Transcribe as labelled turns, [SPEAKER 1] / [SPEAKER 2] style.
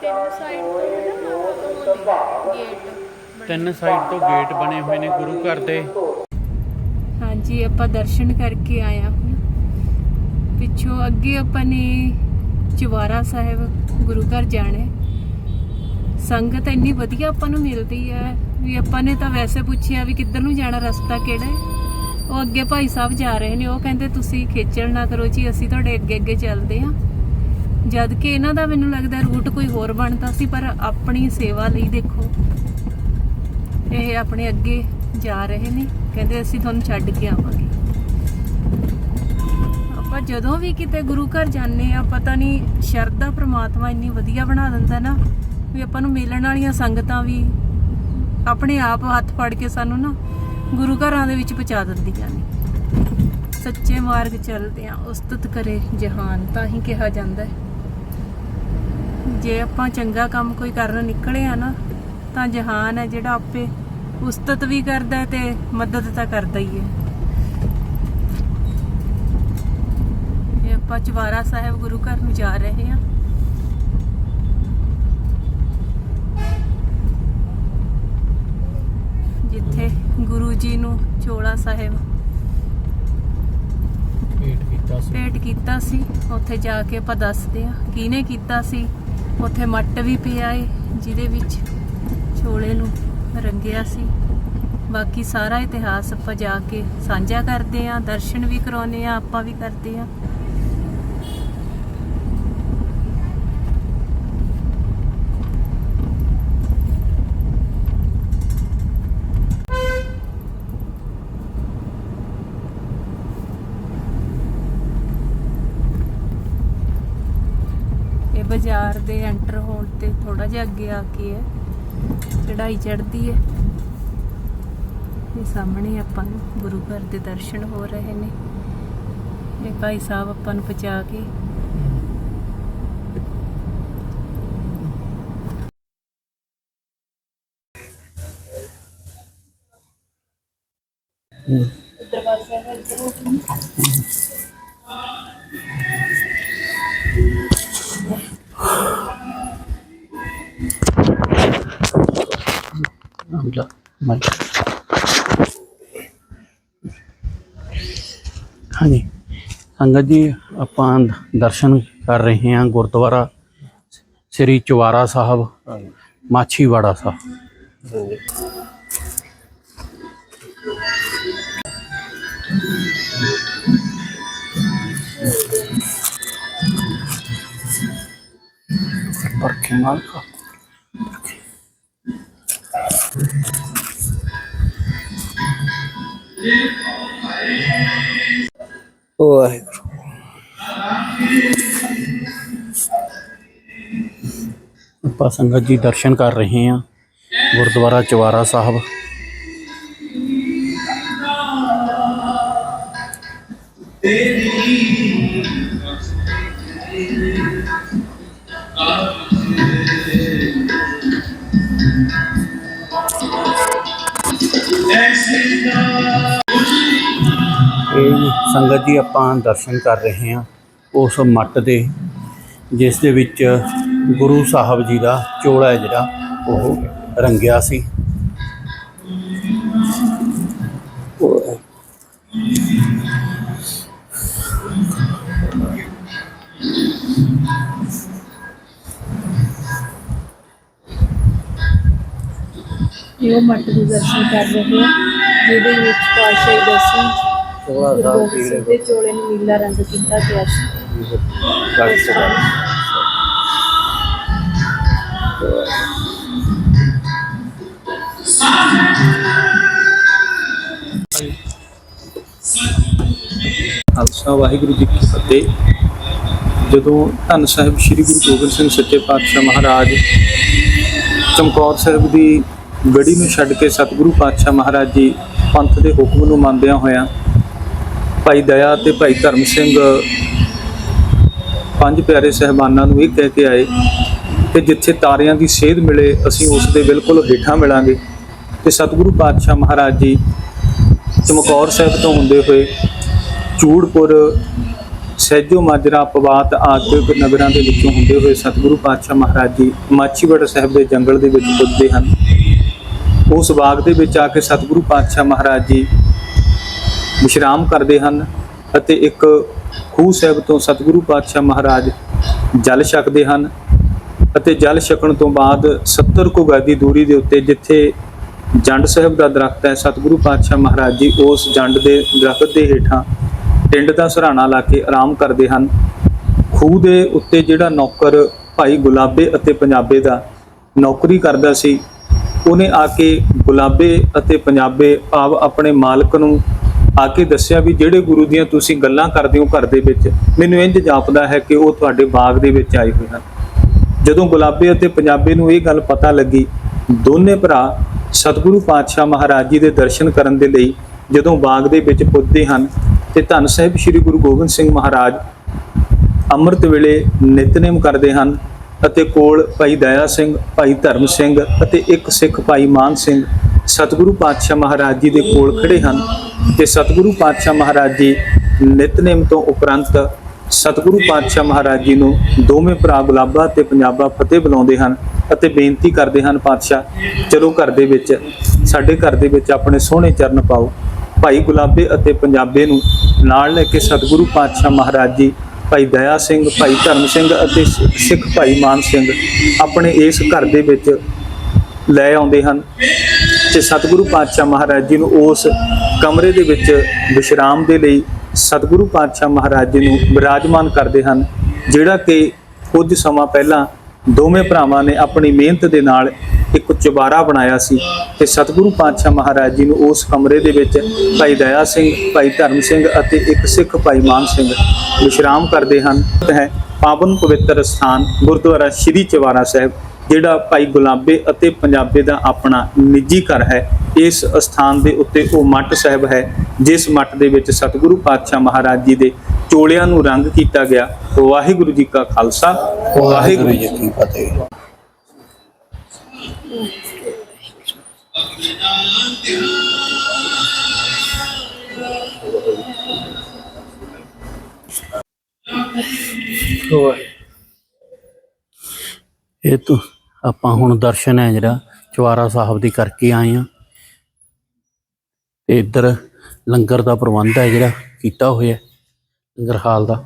[SPEAKER 1] ਤਿੰਨ ਸਾਈਡ ਤੋਂ ਨਾ ਉਹ ਨੇ ਗੇਟ
[SPEAKER 2] ਤਿੰਨ ਸਾਈਡ ਤੋਂ ਗੇਟ ਬਣੇ ਹੋਏ ਨੇ ਗੁਰੂ ਘਰ ਦੇ।
[SPEAKER 1] ਹਾਂਜੀ ਆਪਾਂ ਦਰਸ਼ਨ ਕਰਕੇ ਆਏ ਹੁਣ। ਪਿੱਛੋਂ ਅੱਗੇ ਆਪਾਂ ਨੇ ਚਵਾਰਾ ਸਾਹਿਬ ਗੁਰੂ ਘਰ ਜਾਣਾ। ਸੰਗਤ ਇੰਨੀ ਵਧੀਆ ਆਪਾਂ ਨੂੰ ਮਿਲਦੀ ਹੈ ਵੀ ਆਪਾਂ ਨੇ ਤਾਂ ਵੈਸੇ ਪੁੱਛਿਆ ਵੀ ਕਿੱਧਰ ਨੂੰ ਜਾਣਾ ਰਸਤਾ ਕਿਹੜਾ ਹੈ? ਉਹ ਅੱਗੇ ਭਾਈ ਸਾਹਿਬ ਜਾ ਰਹੇ ਨੇ ਉਹ ਕਹਿੰਦੇ ਤੁਸੀਂ ਖੇਚਲ ਨਾ ਕਰੋ ਜੀ ਅਸੀਂ ਤੁਹਾਡੇ ਅੱਗੇ ਅੱਗੇ ਚੱਲਦੇ ਹਾਂ। ਜਦ ਕਿ ਇਹਨਾਂ ਦਾ ਮੈਨੂੰ ਲੱਗਦਾ ਰੂਟ ਕੋਈ ਹੋਰ ਬਣਦਾ ਸੀ, ਪਰ ਆਪਣੀ ਸੇਵਾ ਲਈ ਦੇਖੋ। ਇਹ ਆਪਣੇ ਅੱਗੇ ਜਾ ਰਹੇ ਨੇ, ਕਹਿੰਦੇ ਅਸੀਂ ਤੁਹਾਨੂੰ ਛੱਡ ਕੇ ਆਵਾਂਗੇ। ਆਪਾਂ ਜਦੋਂ ਵੀ ਕਿਤੇ ਗੁਰੂ ਘਰ ਜਾਂਦੇ ਆ ਪਤਾ ਨਹੀਂ ਸ਼ਰਧਾ ਪ੍ਰਮਾਤਮਾ ਇੰਨੀ ਵਧੀਆ ਬਣਾ ਦਿੰਦਾ ਨਾ, ਵੀ ਆਪਾਂ ਨੂੰ ਮਿਲਣ ਵਾਲੀਆਂ ਸੰਗਤਾਂ ਵੀ ਆਪਣੇ ਆਪ ਹੱਥ ਫੜ ਕੇ ਸਾਨੂੰ ਨਾ ਗੁਰੂ ਘਰਾਂ ਦੇ ਵਿੱਚ ਪਹੁੰਚਾ ਦਿੰਦੀਆਂ ਨੇ। ਸੱਚੇ ਮਾਰਗ ਚੱਲਦੇ ਆ ਉਸਤਤ ਕਰੇ ਜਹਾਨ, ਤਾਂ ਹੀ ਕਿਹਾ ਜਾਂਦਾ ਹੈ। ਜੇ ਆਪਾਂ ਚੰਗਾ ਕੰਮ ਕੋਈ ਕਰਨ ਨਿਕਲੇ ਆ ਨਾ ਤਾਂ ਜਹਾਨ ਹੈ ਜਿਹੜਾ ਆਪੇ ਉਸਤਤ ਵੀ ਕਰਦਾ ਤੇ ਮਦਦ ਤਾਂ ਕਰਦਾ ਹੀ ਹੈ। ਇਹ ਆਪਾਂ ਚਵਾਰਾ ਸਾਹਿਬ ਗੁਰੂ ਘਰ ਨੂੰ ਜਾ ਰਹੇ ਹਾਂ। ਜਿੱਥੇ ਗੁਰੂ ਜੀ ਨੂੰ ਚੋਲਾ ਸਾਹਿਬ
[SPEAKER 2] ਵੇਟ ਕੀਤਾ ਸੀ।
[SPEAKER 1] ਭੇਟ ਕੀਤਾ ਸੀ ਉੱਥੇ ਜਾ ਕੇ ਆਪਾਂ ਦੱਸਦੇ ਆ ਕਿਹਨੇ ਕੀਤਾ ਸੀ? ਉੱਥੇ ਮੱਟ ਵੀ ਪਿਆ ਏ, ਜਿਹਦੇ ਵਿੱਚ ਛੋਲੇ ਨੂੰ ਰੰਗਿਆ ਸੀ। ਬਾਕੀ ਸਾਰਾ ਇਤਿਹਾਸ ਆਪਾਂ ਜਾ ਕੇ ਸਾਂਝਾ ਕਰਦੇ ਆ ਦਰਸ਼ਨ ਵੀ ਕਰਾਉਨੇ ਆ ਆਪਾਂ ਵੀ ਕਰਦੇ ਆ ਬਾਜ਼ਾਰ ਦੇ ਐਂਟਰ ਹੋਣ ਤੇ ਥੋੜਾ ਜਿਹਾ ਅੱਗੇ ਆ ਕੇ ਹੈ ਚੜਾਈ ਚੜਦੀ ਹੈ। ਇਹ ਸਾਹਮਣੇ ਆਪਾਂ ਨੂੰ ਗੁਰੂ ਘਰ ਦੇ ਦਰਸ਼ਨ ਹੋ ਰਹੇ ਨੇ। ਇਹ ਭਾਈ ਸਾਹਿਬ ਆਪਾਂ ਨੂੰ ਪਹੁੰਚਾ ਕੇ ਦਰਵਾਜ਼ਾ ਹੈ। ਇੱਧਰੋਂ
[SPEAKER 2] ਆਮਲਾ ਮਾਈ ਹਾਂਜੀ ਸੰਗਤ ਜੀ ਆਪਾਂ ਦਰਸ਼ਨ ਕਰ ਰਹੇ ਹਾਂ ਗੁਰਦੁਆਰਾ ਸ੍ਰੀ ਚਵਾਰਾ ਸਾਹਿਬ ਮਾਛੀਵਾੜਾ ਸਾਹਿਬ ਪਰਖੇ ਮਾਲਕਾ
[SPEAKER 3] ਵਾਹਿਗੁਰੂ
[SPEAKER 2] ਆਪਾਂ ਸੰਗਤ ਜੀ ਦਰਸ਼ਨ ਕਰ ਰਹੇ ਹਾਂ ਗੁਰਦੁਆਰਾ ਚਵਾਰਾ ਸਾਹਿਬ ਇਹ ਸੰਗਤ ਜੀ ਆਪਾਂ ਦਰਸ਼ਨ ਕਰ ਰਹੇ ਹਾਂ ਉਸ ਮੱਟ ਦੇ, ਜਿਸ ਦੇ ਵਿੱਚ ਗੁਰੂ ਸਾਹਿਬ ਜੀ ਦਾ ਚੋਲਾ ਹੈ ਜਿਹੜਾ, ਉਹ ਰੰਗਿਆ ਸੀ।
[SPEAKER 1] ਇਹ ਮੱਟ ਦੇ ਦਰਸ਼ਨ ਕਰ ਰਹੇ ਹਾਂ। ਜਿਹਦੇ ਵਿੱਚ ਪਾਸ਼ਾਹੀ ਦਸਵੀਂ
[SPEAKER 3] ਚੋਲਾ ਸਾਹਿਬ
[SPEAKER 1] ਸਿੰਘ ਦੇ ਚੋਲੇ ਨੂੰ ਨੀਲਾ ਰੰਗ ਕੀਤਾ ਗਿਆ ਸੀ।
[SPEAKER 3] ਖਾਲਸਾ ਵਾਹਿਗੁਰੂ ਜੀ ਕੀ ਫਤਿਹ। ਜਦੋਂ ਧੰਨ ਸਾਹਿਬ ਸ੍ਰੀ ਗੁਰੂ ਗੋਬਿੰਦ ਸਿੰਘ ਸੱਚੇ ਪਾਤਸ਼ਾਹ ਮਹਾਰਾਜ ਚਮਕੌਰ ਸਾਹਿਬ ਦੀ ਗੜੀ ਨੂੰ ਛੱਡ ਕੇ ਸਤਿਗੁਰੂ ਪਾਤਸ਼ਾਹ ਮਹਾਰਾਜ ਜੀ ਪੰਥ ਦੇ ਹੁਕਮ ਨੂੰ ਮੰਨਦਿਆਂ ਹੋਇਆਂ ਭਾਈ ਦਇਆ ਤੇ ਭਾਈ ਧਰਮ ਸਿੰਘ ਪੰਜ ਪਿਆਰੇ ਸਹਿਬਾਨਾਂ ਨੂੰ ਇਹ ਕਹਿ ਕੇ ਆਏ ਕਿ ਜਿੱਥੇ ਤਾਰਿਆਂ ਦੀ ਸੇਧ ਮਿਲੇ, ਅਸੀਂ ਉਸ ਦੇ ਬਿਲਕੁਲ ਹੇਠਾਂ ਮਿਲਾਂਗੇ। ਤੇ ਸਤਿਗੁਰੂ ਪਾਤਸ਼ਾਹ ਮਹਾਰਾਜ ਜੀ ਚਮਕੌਰ ਸਾਹਿਬ ਤੋਂ ਹੁੰਦੇ ਹੋਏ ਚੂੜਪੁਰ, ਸਹਿਜੋ ਮਾਜਰਾ, ਪਵਾਤ ਆਦਿਕ ਨਗਰਾਂ ਦੇ ਵਿੱਚੋਂ ਹੁੰਦੇ ਹੋਏ ਸਤਿਗੁਰੂ ਪਾਤਸ਼ਾਹ ਮਹਾਰਾਜ ਜੀ ਮਾਚੀਵੜ ਸਾਹਿਬ ਦੇ ਜੰਗਲ ਦੇ ਵਿੱਚ ਪੁੱਜਦੇ ਹਨ। ਉਸ ਬਾਗ ਦੇ ਵਿੱਚ ਆ ਕੇ ਸਤਿਗੁਰੂ ਪਾਤਸ਼ਾਹ ਮਹਾਰਾਜ ਜੀ ਵਿਸ਼ਰਾਮ ਕਰਦੇ ਹਨ ਅਤੇ ਇੱਕ ਖੂਹ ਸਾਹਿਬ ਤੋਂ ਸਤਿਗੁਰੂ ਪਾਤਸ਼ਾਹ ਮਹਾਰਾਜ ਜਲ ਛਕਦੇ ਹਨ ਅਤੇ ਜਲ ਛਕਣ ਤੋਂ ਬਾਅਦ 70 ਕੁ ਗਜ ਦੂਰੀ ਦੇ ਉੱਤੇ ਜਿੱਥੇ ਜੰਡ ਸਾਹਿਬ ਦਾ ਦਰਖਤ ਹੈ, ਸਤਿਗੁਰੂ ਪਾਤਸ਼ਾਹ ਮਹਾਰਾਜ ਜੀ ਉਸ ਜੰਡ ਦੇ ਦਰਖਤ ਦੇ ਹੇਠਾਂ ਟਿੰਡ ਦਾ ਸਹਾਰਾ ਲਾ ਕੇ ਆਰਾਮ ਕਰਦੇ ਹਨ। ਖੂਹ ਦੇ ਉੱਤੇ ਜਿਹੜਾ ਨੌਕਰ ਭਾਈ ਗੁਲਾਬੇ ਅਤੇ ਪੰਜਾਬੇ ਦਾ ਨੌਕਰੀ ਕਰਦਾ ਸੀ ਉਹਨੇ ਆ ਕੇ ਗੁਲਾਬੇ ਅਤੇ ਪੰਜਾਬੇ ਭਾਵ ਆਪਣੇ ਮਾਲਕ ਨੂੰ ਆ ਕੇ ਦੱਸਿਆ ਵੀ ਜਿਹੜੇ ਗੁਰੂ ਦੀਆਂ ਤੁਸੀਂ ਗੱਲਾਂ ਕਰਦੇ ਹੋ ਘਰ ਦੇ ਵਿੱਚ, ਮੈਨੂੰ ਇੰਜ ਜਾਪਦਾ ਹੈ ਕਿ ਉਹ ਤੁਹਾਡੇ ਬਾਗ ਦੇ ਵਿੱਚ ਆਏ ਹੋਏ ਹਨ। ਜਦੋਂ ਗੁਲਾਬੇ ਅਤੇ ਪੰਜਾਬੇ ਨੂੰ ਇਹ ਗੱਲ ਪਤਾ ਲੱਗੀ, ਦੋਨੇ ਭਰਾ ਸਤਿਗੁਰੂ ਪਾਤਸ਼ਾਹ ਮਹਾਰਾਜ ਜੀ ਦੇ ਦਰਸ਼ਨ ਕਰਨ ਦੇ ਲਈ ਜਦੋਂ ਬਾਗ ਦੇ ਵਿੱਚ ਪੁੱਜਦੇ ਹਨ ਤੇ ਧੰਨ ਸਾਹਿਬ ਸ੍ਰੀ ਗੁਰੂ ਗੋਬਿੰਦ ਸਿੰਘ ਮਹਾਰਾਜ ਅੰਮ੍ਰਿਤ ਵੇਲੇ ਨਿਤਨੇਮ ਕਰਦੇ ਹਨ ਅਤੇ ਕੋਲ ਭਾਈ ਦਇਆ ਸਿੰਘ, ਭਾਈ ਧਰਮ ਸਿੰਘ ਅਤੇ ਇੱਕ ਸਿੱਖ ਭਾਈ ਮਾਨ ਸਿੰਘ ਸਤਿਗੁਰੂ ਪਾਤਸ਼ਾਹ ਮਹਾਰਾਜ ਜੀ ਦੇ ਕੋਲ ਖੜੇ ਹਨ ਤੇ ਸਤਿਗੁਰੂ ਪਾਤਸ਼ਾਹ ਮਹਾਰਾਜ ਜੀ ਨਿਤਨੇਮ ਤੋਂ ਉਪਰੰਤ ਸਤਿਗੁਰੂ ਪਾਤਸ਼ਾਹ ਮਹਾਰਾਜ ਜੀ ਨੂੰ ਦੋਵੇਂ ਭਰਾ ਗੁਲਾਬਾ ਤੇ ਪੰਜਾਬਾ ਫਤਿਹ ਬੁਲਾਉਂਦੇ ਹਨ ਅਤੇ ਬੇਨਤੀ ਕਰਦੇ ਹਨ ਪਾਤਸ਼ਾਹ, ਚਲੋ ਘਰ ਦੇ ਵਿੱਚ, ਸਾਡੇ ਘਰ ਦੇ ਵਿੱਚ ਆਪਣੇ ਸੋਹਣੇ ਚਰਨ ਪਾਓ। ਭਾਈ ਗੁਲਾਬੇ ਅਤੇ ਪੰਜਾਬੇ ਨੂੰ ਨਾਲ ਲੈ ਕੇ ਸਤਿਗੁਰੂ ਪਾਤਸ਼ਾਹ ਮਹਾਰਾਜ ਜੀ ਭਾਈ ਦਇਆ ਸਿੰਘ, ਭਾਈ ਧਰਮ ਸਿੰਘ ਅਤੇ ਸਿੱਖ ਭਾਈ ਮਾਨ ਸਿੰਘ ਆਪਣੇ ਇਸ ਘਰ ਦੇ ਵਿੱਚ ਲੈ ਆਉਂਦੇ ਹਨ ਤੇ ਸਤਿਗੁਰੂ ਪਾਤਸ਼ਾਹ ਮਹਾਰਾਜ ਜੀ ਨੂੰ ਉਸ ਕਮਰੇ ਦੇ ਵਿੱਚ ਵਿਸ਼ਰਾਮ ਦੇ ਲਈ ਸਤਿਗੁਰੂ ਪਾਤਸ਼ਾਹ ਮਹਾਰਾਜ ਜੀ ਨੂੰ ਵਿਰਾਜਮਾਨ ਕਰਦੇ ਹਨ, ਜਿਹੜਾ ਕਿ ਕੁਝ ਸਮਾਂ ਪਹਿਲਾਂ ਦੋਵੇਂ ਭਰਾਵਾਂ ਨੇ ਆਪਣੀ ਮਿਹਨਤ ਦੇ ਨਾਲ ਇੱਕ ਚੁਬਾਰਾ ਬਣਾਇਆ ਸੀ ਤੇ ਸਤਿਗੁਰੂ ਪਾਤਸ਼ਾਹ ਮਹਾਰਾਜ ਜੀ ਨੂੰ ਉਸ ਕਮਰੇ ਦੇ ਵਿੱਚ ਭਾਈ ਦਇਆ ਸਿੰਘ ਭਾਈ ਧਰਮ ਸਿੰਘ ਅਤੇ ਇੱਕ ਸਿੱਖ ਭਾਈ ਮਾਨ ਸਿੰਘ ਵਿਸ਼ਰਾਮ ਕਰਦੇ ਹਨ। ਹੈ ਪਾਵਨ ਪਵਿੱਤਰ ਸਥਾਨ ਗੁਰਦੁਆਰਾ ਸ਼੍ਰੀ ਚਵਾਰਾ ਸਾਹਿਬ ਜਿਹੜਾ ਭਾਈ ਗੁਲਾਬੇ ਅਤੇ ਪੰਜਾਬੇ ਦਾ ਆਪਣਾ ਨਿੱਜੀ ਘਰ ਹੈ। ਇਸ ਸਥਾਨ ਦੇ ਉੱਤੇ ਉਹ ਮੱਟ ਸਾਹਿਬ ਹੈ ਜਿਸ ਮੱਟ ਦੇ ਵਿੱਚ ਸਤਿਗੁਰੂ ਪਾਤਸ਼ਾਹ ਮਹਾਰਾਜ ਜੀ ਦੇ ਚੋਲਿਆਂ ਨੂੰ ਰੰਗ ਕੀਤਾ ਗਿਆ। ਵਾਹਿਗੁਰੂ ਜੀ ਕਾ ਖਾਲਸਾ ਵਾਹਿਗੁਰੂ ਜੀ
[SPEAKER 2] ਕੀ ਫਤਿਹ। ਇਹ ਤੋਂ, ਆਪਾਂ ਹੁਣ ਦਰਸ਼ਨ ਹੈ ਜਿਹੜਾ ਚਵਾਰਾ ਸਾਹਿਬ ਦੀ ਕਰਕੇ ਆਏ ਆ ਤੇ ਇੱਧਰ ਲੰਗਰ ਦਾ ਪ੍ਰਬੰਧ ਹੈ ਜਿਹੜਾ, ਕੀਤਾ ਹੋਇਆ ਲੰਗਰ ਹਾਲ ਦਾ।